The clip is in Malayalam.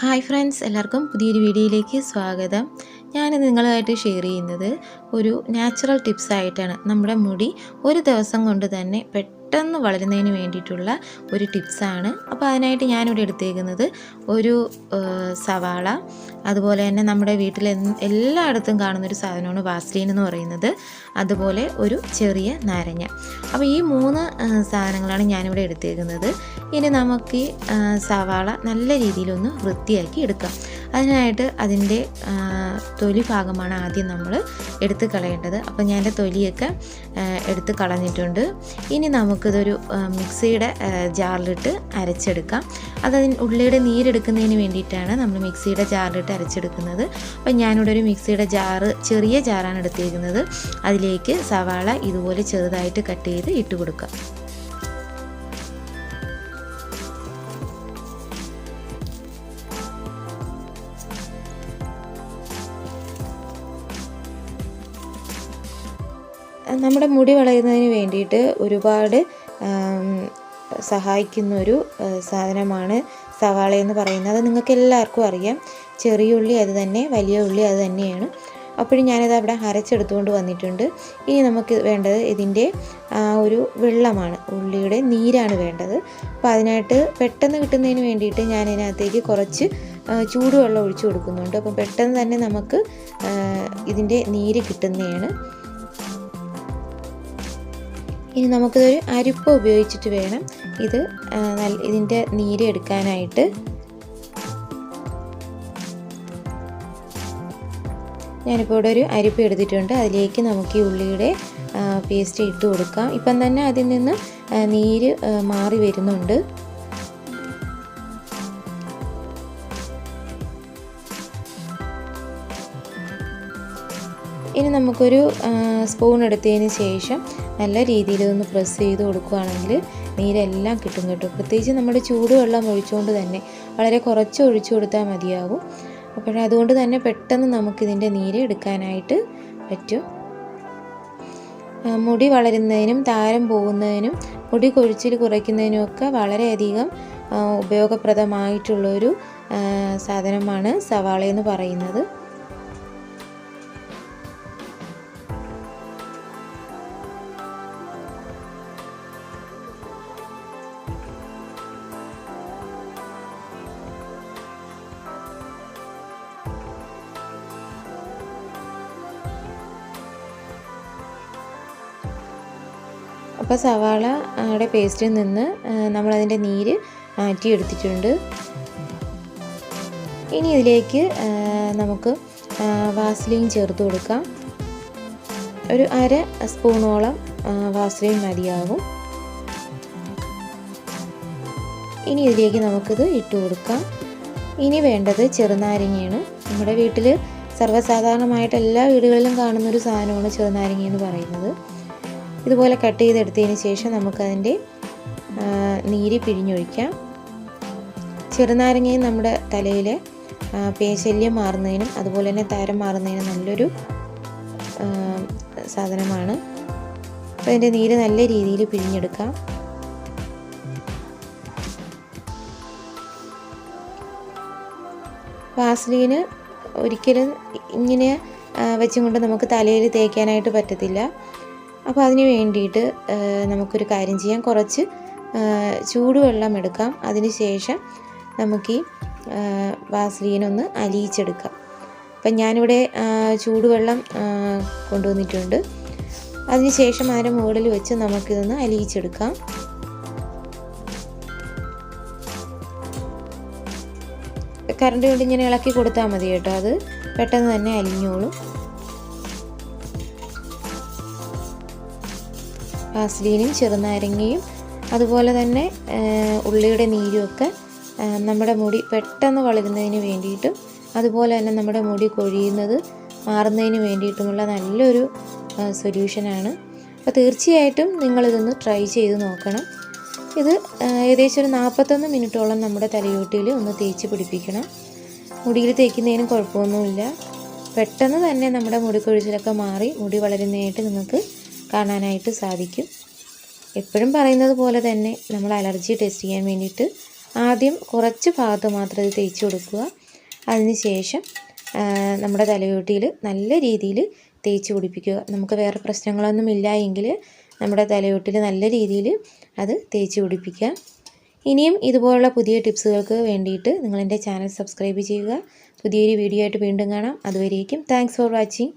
ഹായ് ഫ്രണ്ട്സ് എല്ലാവർക്കും പുതിയൊരു വീഡിയോയിലേക്ക് സ്വാഗതം. ഞാൻ നിങ്ങളുമായിട്ട് ഷെയർ ചെയ്യുന്നത് ഒരു നാച്ചുറൽ ടിപ്സ് ആയിട്ടാണ്. നമ്മുടെ മുടി ഒരു ദിവസം കൊണ്ട് തന്നെ പെട്ടെന്ന് വളരുന്നതിന് വേണ്ടിയിട്ടുള്ള ഒരു ടിപ്സാണ്. അപ്പോൾ അതിനായിട്ട് ഞാനിവിടെ എടുത്തേക്കുന്നത് ഒരു സവാള. അതുപോലെ തന്നെ നമ്മുടെ വീട്ടിൽ എല്ലായിടത്തും കാണുന്നൊരു സാധനമാണ് വാസ്ലീൻ എന്ന് പറയുന്നത്. അതുപോലെ ഒരു ചെറിയ നാരങ്ങ. അപ്പോൾ ഈ മൂന്ന് സാധനങ്ങളാണ് ഞാനിവിടെ എടുത്തേക്കുന്നത്. ഇനി നമുക്ക് സവാള നല്ല രീതിയിലൊന്ന് വൃത്തിയാക്കി എടുക്കാം. അതിനായിട്ട് അതിന്റെ തൊലി ഭാഗമാണ് ആദ്യം നമ്മൾ എടുത്ത് കളയേണ്ടത്. അപ്പോൾ ഞാൻ എന്റെ തൊലിയൊക്കെ എടുത്ത് കളഞ്ഞിട്ടുണ്ട്. ഇനി നമുക്കിതൊരു മിക്സിയുടെ ജാറിലിട്ട് അരച്ചെടുക്കാം. അത് അതിന് ഉള്ളിയുടെ നീരെടുക്കുന്നതിന് വേണ്ടിയിട്ടാണ് നമ്മൾ മിക്സിയുടെ ജാറിലിട്ട് അരച്ചെടുക്കുന്നത്. അപ്പം ഞാനിവിടെ ഒരു മിക്സിയുടെ ജാറ് ചെറിയ ജാറാണ് എടുത്തിരിക്കുന്നത് അതിലേക്ക് സവാള ഇതുപോലെ ചെറുതായിട്ട് കട്ട് ചെയ്ത് ഇട്ട് കൊടുക്കാം നമ്മുടെ മുടി വളയുന്നതിന് വേണ്ടിയിട്ട് ഒരുപാട് സഹായിക്കുന്നൊരു സാധനമാണ് സവാള എന്ന് പറയുന്നത്. അത് നിങ്ങൾക്ക് എല്ലാവർക്കും അറിയാം. ചെറിയ ഉള്ളി അത് തന്നെ വലിയ ഉള്ളി അത് തന്നെയാണ്. അപ്പോഴും ഞാനത് അവിടെ അരച്ചെടുത്തുകൊണ്ട് വന്നിട്ടുണ്ട്. ഇനി നമുക്ക് വേണ്ടത് ഇതിന്റെ ഒരു വെള്ളമാണ്. ഉള്ളിയുടെ നീരാണ് വേണ്ടത്. അപ്പോൾ അതിനായിട്ട് പെട്ടെന്ന് കിട്ടുന്നതിന് വേണ്ടിയിട്ട് ഞാൻ ഇതിനകത്തേക്ക് കുറച്ച് ചൂടുവെള്ളം ഒഴിച്ചു കൊടുക്കുന്നുണ്ട്. അപ്പം പെട്ടെന്ന് തന്നെ നമുക്ക് ഇതിന്റെ നീര് കിട്ടുന്നതാണ്. ഇനി നമുക്കിതൊരു അരിപ്പ ഉപയോഗിച്ചിട്ട് വേണം ഇത് ഇതിന്റെ നീര് എടുക്കാനായിട്ട്. ഞാനിപ്പോൾ ഇവിടെ ഒരു അരിപ്പ് എടുത്തിട്ടുണ്ട്. അതിലേക്ക് നമുക്ക് ഈ ഉള്ളിയുടെ പേസ്റ്റ് ഇട്ട് കൊടുക്കാം. ഇപ്പം തന്നെ അതിൽ നിന്ന് നീര് മാറി വരുന്നുണ്ട്. ഇനി നമുക്കൊരു സ്പൂൺ എടുത്തതിന് ശേഷം നല്ല രീതിയിൽ ഒന്ന് പ്രസ് ചെയ്ത് കൊടുക്കുകയാണെങ്കിൽ നീരെല്ലാം കിട്ടും കേട്ടോ. പ്രത്യേകിച്ച് നമ്മുടെ ചൂടുവെള്ളം ഒഴിച്ചുകൊണ്ട് തന്നെ വളരെ കുറച്ച് ഒഴിച്ചു കൊടുത്താൽ മതിയാകും അപ്പോൾ അതുകൊണ്ട് തന്നെ പെട്ടെന്ന് നമുക്കിതിന്റെ നീര് എടുക്കാനായിട്ട് പറ്റും. മുടി വളരുന്നതിനും താരം പോകുന്നതിനും മുടി കൊഴിച്ചിൽ കുറയ്ക്കുന്നതിനും ഒക്കെ വളരെയധികം ഉപയോഗപ്രദമായിട്ടുള്ളൊരു സാധനമാണ് സവാള എന്ന് പറയുന്നത്. അപ്പോൾ സവാളയുടെ പേസ്റ്റിൽ നിന്ന് നമ്മളതിന്റെ നീര് മാറ്റിയെടുത്തിട്ടുണ്ട് ഇനി ഇതിലേക്ക് നമുക്ക് വാസ്ലിൻ ചേർത്ത് കൊടുക്കാം. ഒരു അര സ്പൂണോളം വാസലിൻ മതിയാകും ഇനി ഇതിലേക്ക് നമുക്കിത് ഇട്ട് കൊടുക്കാം. ഇനി വേണ്ടത് ചെറുനാരങ്ങയാണ്. നമ്മുടെ വീട്ടിൽ സർവസാധാരണമായിട്ട് എല്ലാ വീടുകളിലും കാണുന്നൊരു സാധനമാണ് ചെറുനാരങ്ങ എന്ന് പറയുന്നത്. ഇതുപോലെ കട്ട് ചെയ്തെടുത്തതിന് ശേഷം നമുക്കതിന്റെ നീര് പിഴിഞ്ഞൊഴിക്കാം. ചെറുനാരങ്ങയും നമ്മുടെ തലയിൽ പേശല്യം മാറുന്നതിനും അതുപോലെ തന്നെ താരം മാറുന്നതിനും നല്ലൊരു സാധനമാണ്. അപ്പോൾ അതിന്റെ നീര് നല്ല രീതിയിൽ പിഴിഞ്ഞെടുക്കാം. വാസ്ലീന് ഒരിക്കലും ഇങ്ങനെ വെച്ചും കൊണ്ട് നമുക്ക് തലയിൽ തേക്കാനായിട്ട് പറ്റത്തില്ല. അപ്പോൾ അതിന് വേണ്ടിയിട്ട് നമുക്കൊരു കാര്യം ചെയ്യാം. കുറച്ച് ചൂടുവെള്ളം എടുക്കാം. അതിനുശേഷം നമുക്ക് ഈ വാസ്ലീനൊന്ന് അലിയിച്ചെടുക്കാം. അപ്പം ഞാനിവിടെ ചൂടുവെള്ളം കൊണ്ടുവന്നിട്ടുണ്ട്. അതിനുശേഷം അതിന്റെ മുകളിൽ വെച്ച് നമുക്കിതൊന്ന് അലിയിച്ചെടുക്കാം. കറണ്ട് കൊണ്ട് ഇങ്ങനെ ഇളക്കി കൊടുത്താൽ മതി കേട്ടോ അത്. പെട്ടെന്ന് തന്നെ അലിഞ്ഞോളും. വാസ്ലീനും ചെറുനാരങ്ങയും അതുപോലെ തന്നെ ഉള്ളിയുടെ നീരുമൊക്കെ നമ്മുടെ മുടി പെട്ടെന്ന് വളരുന്നതിന് വേണ്ടിയിട്ടും അതുപോലെ തന്നെ നമ്മുടെ മുടി കൊഴിയുന്നത് മാറുന്നതിന് വേണ്ടിയിട്ടുമുള്ള നല്ലൊരു സൊല്യൂഷനാണ്. അപ്പോൾ തീർച്ചയായിട്ടും നിങ്ങളിതൊന്ന് ട്രൈ ചെയ്ത് നോക്കണം. ഇത് ഏകദേശം ഒരു നാൽപ്പത്തൊന്ന് മിനിറ്റോളം നമ്മുടെ തലയോട്ടിയിൽ ഒന്ന് തേച്ച് പിടിപ്പിക്കണം. മുടിയിൽ തേക്കുന്നതിനും കുഴപ്പമൊന്നുമില്ല. പെട്ടെന്ന് തന്നെ നമ്മുടെ മുടി കൊഴിച്ചിലൊക്കെ മാറി മുടി വളരുന്നതായിട്ട് നിങ്ങൾക്ക് കാണാനായിട്ട് സാധിക്കും. എപ്പോഴും പറയുന്നത് പോലെ തന്നെ നമ്മൾ അലർജി ടെസ്റ്റ് ചെയ്യാൻ വേണ്ടിയിട്ട് ആദ്യം കുറച്ച് ഭാഗത്ത് മാത്രം ഇത് തേച്ച് കൊടുക്കുക. അതിനുശേഷം ശേഷം നമ്മുടെ തലയോട്ടിയിൽ നല്ല രീതിയിൽ തേച്ച് പിടിപ്പിക്കുക. നമുക്ക് വേറെ പ്രശ്നങ്ങളൊന്നും ഇല്ല എങ്കിൽ നമ്മുടെ തലയോട്ടിൽ നല്ല രീതിയിൽ അത് തേച്ച് പിടിപ്പിക്കുക. ഇനിയും ഇതുപോലുള്ള പുതിയ ടിപ്സുകൾക്ക് വേണ്ടിയിട്ട് നിങ്ങളെന്റെ ചാനൽ സബ്സ്ക്രൈബ് ചെയ്യുക. പുതിയൊരു വീഡിയോ ആയിട്ട് വീണ്ടും കാണാം. അതുവരേക്കും താങ്ക്സ് ഫോർ വാച്ചിങ്.